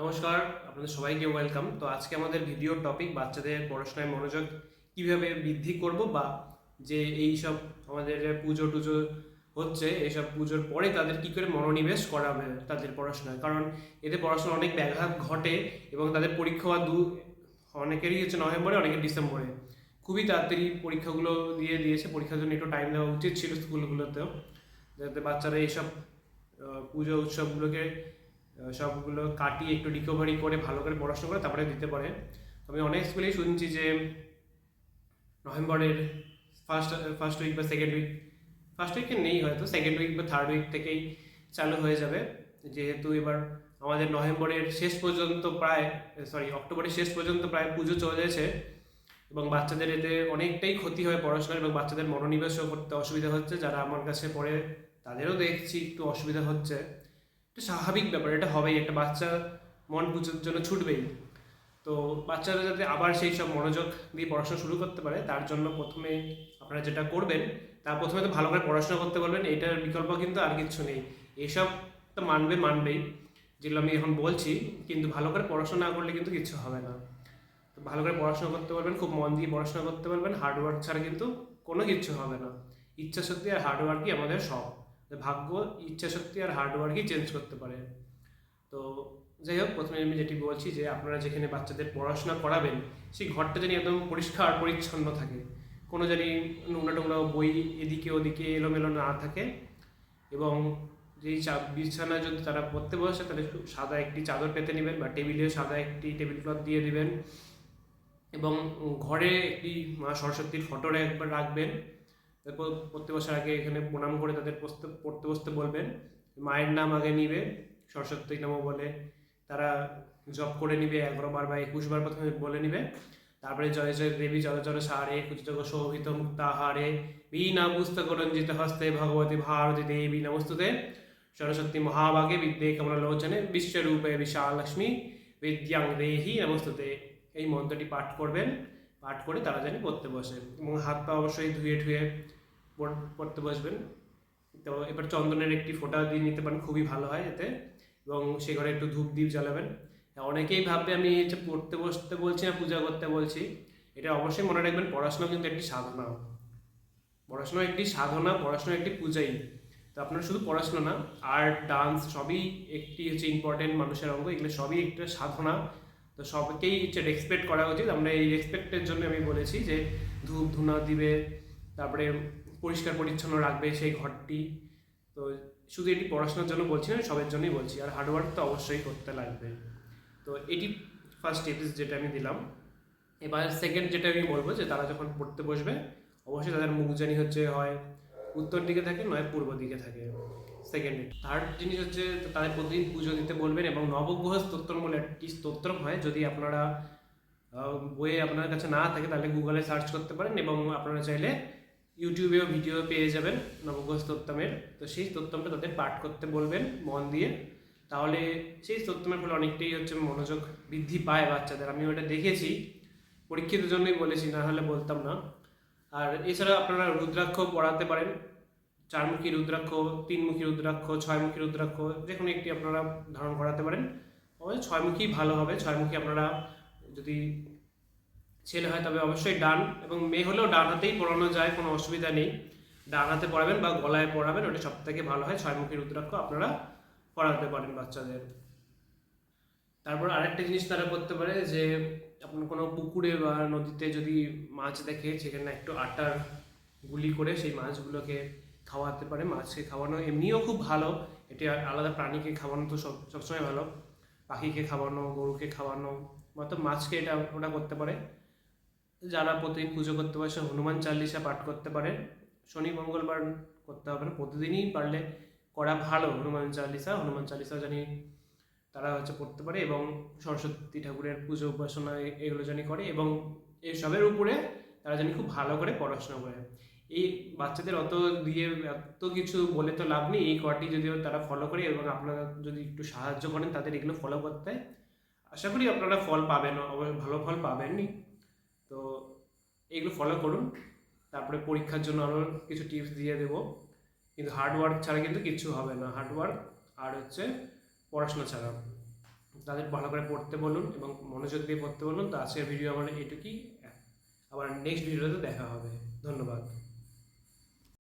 নমস্কার, আপনাদের সবাইকে ওয়েলকাম তো আজকে আমাদের ভিডিও টপিক বাচ্চাদের পড়াশোনায় মনোযোগ কীভাবে বৃদ্ধি করব বা যে এই সব আমাদের পুজো টুজো হচ্ছে, এইসব পুজোর পরে তাদের কি করে মনোনিবেশ করাবে তাদের পড়াশোনায়? কারণ এতে পড়াশোনা অনেক ব্যাঘাত ঘটে এবং তাদের পরীক্ষা দু, অনেকেরই হচ্ছে নভেম্বরে অনেকের ডিসেম্বরে। খুবই তাড়াতাড়ি পরীক্ষাগুলো দিয়ে দিয়েছে, পরীক্ষার জন্য একটু টাইম দেওয়া উচিত ছিল স্কুলগুলোতেও যাতে বাচ্চারা এইসব পুজো উৎসবগুলোকে সবগুলো কাটিয়ে একটু রিকভারি করে ভালো করে পড়াশোনা করে তারপরে দিতে পারে। আমি অনেক স্কুলেই শুনছি যে নভেম্বরের ফার্স্ট ফার্স্ট উইক বা সেকেন্ড উইক ফার্স্ট উইকে নেই হয়তো সেকেন্ড উইক বা থার্ড উইক থেকেই চালু হয়ে যাবে। যেহেতু এবার আমাদের নভেম্বরের শেষ পর্যন্ত প্রায় সরি অক্টোবরের শেষ পর্যন্ত প্রায় পুজো চলেছে এবং বাচ্চাদের এতে অনেকটাই ক্ষতি হয় পড়াশোনার এবং বাচ্চাদের মনোনিবেশও করতে অসুবিধা হচ্ছে। যারা আমার কাছে পড়ে তাদেরও দেখছি একটু অসুবিধা হচ্ছে। স্বাভাবিক ব্যাপার, এটা হবেই, একটা বাচ্চা মন পুজোর জন্য ছুটবেই। তো বাচ্চারা যাতে আবার সেই সব মনোযোগ দিয়ে পড়াশোনা শুরু করতে পারে, তার জন্য প্রথমে আপনারা যেটা করবেন তার প্রথমে তো ভালো করে পড়াশোনা করতে পারবেন এটার বিকল্প কিন্তু আর কিছু নেই। এসব তো মানবে, মানবেই, যেগুলো আমি এখন বলছি, কিন্তু ভালো করে পড়াশোনা করলে কিন্তু কিছু হবে না। তো ভালো করে পড়াশোনা করতে পারবেন খুব মন দিয়ে পড়াশোনা করতে পারবেন হার্ডওয়ার্ক ছাড়া কিন্তু কোনো কিছু হবে না। ইচ্ছা শক্তি আর হার্ডওয়ার্কই আমাদের সব। ভাগ্য, ইচ্ছা শক্তি আর হার্ডওয়ার্কই চেঞ্জ করতে পারে। তো যাই হোক, প্রথমে আমি যেটি বলছি যে আপনারা যেখানে বাচ্চাদের পড়াশোনা করাবেন, সেই ঘরটা যেন একদম পরিষ্কার, পরিচ্ছন্ন থাকে। কোনো জানি নোংরা টোংরা বই এদিকে ওদিকে এলোমেলো না থাকে এবং যেই চা বিছানা যদি তারা পড়তে বসে, তাহলে সাদা একটি চাদর পেতে নেবেন বা টেবিলে সাদা একটি টেবিল ক্লথ দিয়ে দেবেন এবং ঘরে একটি মা সরস্বতীর ফটো একবার রাখবেন। তারপর পড়তে বসার আগে এখানে প্রণাম করে তাদের বসতে পড়তে বসতে বলবেন। মায়ের নাম আগে নিবে, সরস্বতী নামও বলে। তারা জপ করে নিবে, এগারো বার বা একুশ বার প্রথমে বলে নিবে। তারপরে জয় জয় দেবী, জয় জয় সারে কুচযোগ শোভিত মুক্তাহারে বীণা পুস্তক রঞ্জিত হস্তে ভগবতী ভারতী দেবী নমস্তুতে। সরস্বতী মহাভাগে বিদ্যে কমলোচনে বিশ্বরূপে বিশাল লক্ষ্মী বিদ্যাং দেহি নমস্তুতে। এই মন্ত্রটি পাঠ করবেন। পাঠ করে তারা জানি পড়তে বসে এবং হাত পা অবশ্যই ধুয়ে পড়- পড়তে বসবেন। তো এবার চন্দনের একটি ফোঁটা দিয়ে নিতে পারেন, খুবই ভালো হয় এতে। এবং সে ঘরে একটু ধূপ দ্বীপ জ্বালাবেন। অনেকেই ভাববে আমি হচ্ছে পড়তে বসতে বলছি না, পূজা করতে বলছি। এটা অবশ্যই মনে রাখবেন পড়াশোনা কিন্তু একটি সাধনা। পড়াশোনা একটি সাধনা পড়াশোনা একটি পূজাই। তো আপনার শুধু পড়াশোনা না, আর্ট, ডান্স সবই একটি হচ্ছে ইম্পর্টেন্ট মানুষের অঙ্গ, এগুলো সবই একটা সাধনা। তো সবকেই হচ্ছে রেসপেক্ট করা উচিত। আমরা এই রেসপেক্টের জন্য আমি বলেছি যে ধূপ ধুনা দিবে, তারপরে পরিষ্কার পরিচ্ছন্ন রাখবে সেই ঘরটি। তো শুধু এটি পড়াশোনার জন্য বলছি না, সবের জন্যই বলছি। আর হার্ডওয়ার্ক তো অবশ্যই করতে লাগবে। তো এটি ফার্স্ট টিপস যেটা আমি দিলাম। এবার সেকেন্ড যেটা আমি বলব যে তারা যখন পড়তে বসবে, অবশ্যই তাদের মুখজানি হচ্ছে হয় উত্তর দিকে থাকে, নয় পূর্ব দিকে থাকে। সেকেন্ড থার্ড জিনিস হচ্ছে তাদের প্রতিদিন পুজো দিতে বলবেন এবং নবগ্রহ স্তোত্র বলে একটি স্তোত্র হয়। যদি আপনারা বইয়ে আপনার কাছে না থাকে, তাহলে গুগলে সার্চ করতে পারেন এবং আপনারা চাইলে ইউটিউবেও ভিডিও পেয়ে যাবেন নবগ্রহ স্তোত্তমের তো সেই স্তোত্তমটা তাদের পাঠ করতে বলবেন মন দিয়ে। তাহলে সেই স্তোত্তমের ফলে অনেকটাই হচ্ছে মনোযোগ বৃদ্ধি পায় বাচ্চাদের। আমি ওটা দেখেছি, পরীক্ষিত জন্যই বলেছি, না হলে বলতাম না। আর এছাড়া আপনারা রুদ্রাক্ষ পড়াতে পারেন। চারমুখী রুদ্রাক্ষ, তিনমুখী রুদ্রাক্ষ, ছয়মুখী রুদ্রাক্ষ যে কোনো একটি আপনারা ধারণ করাতে পারেন। ছয়মুখী ভালো হবে। ছয়মুখী আপনারা যদি ছেলে হয় তবে অবশ্যই ডান এবং মেয়ে হলেও ডান হাতেই পড়ানো যায়, কোনো অসুবিধা নেই। ডান হাতে পড়াবেন বা গলায় পড়াবেন, ওটা সব থেকে ভালো হয়। ছয়মুখী রুদ্রাক্ষ আপনারা পড়াতে পারেন বাচ্চাদের। তারপর আরেকটা জিনিস তারা করতে পারে যে আপনার কোনো পুকুরে বা নদীতে যদি মাছ দেখে, সেখানে একটু আটার গুলি করে সেই মাছগুলোকে খাওয়াতে পারে। মাছকে খাওয়ানো এমনিও খুব ভালো। এটি আলাদা প্রাণীকে খাওয়ানো তো সব, সবসময় ভালো। পাখিকে খাওয়ানো, গরুকে খাওয়ানো, মতো মাছকে এটা ওটা করতে পারে। যারা প্রতিদিন পুজো করতে পারে হনুমান চালিসা পাঠ করতে পারে। শনি মঙ্গলবার করতে হবে না, প্রতিদিনই পারলে করা ভালো হনুমান চালিসা হনুমান চালিসা জানি তারা হচ্ছে পড়তে পারে এবং সরস্বতী ঠাকুরের পুজো উপাসনা এগুলো জানি করে এবং এসবের উপরে তারা জানি খুব ভালো করে পড়াশোনা করে। এই বাচ্চাদের অত দিয়ে এত কিছু বলে তো লাভ নেই, এই কটি যদিও তারা ফলো করে এবং আপনারা যদি একটু সাহায্য করেন, তাদের এগুলো ফলো করতে। আশা করি আপনারা ফল পাবেন ভালো ফল পাবেনই। তো এগুলো ফলো করুন। তারপরে পরীক্ষার জন্য আরও কিছু টিপস দিয়ে দেবো। কিন্তু হার্ডওয়ার্ক ছাড়া কিন্তু কিচ্ছু হবে না। হার্ডওয়ার্ক আর হচ্ছে পড়াশোনা ছাড়া। তাদের ভালো করে পড়তে বলুন এবং মনোযোগ দিয়ে পড়তে বলুন। তো আজকের ভিডিও আমার এটুকুই। আবার নেক্সট ভিডিওতে দেখা হবে। ধন্যবাদ।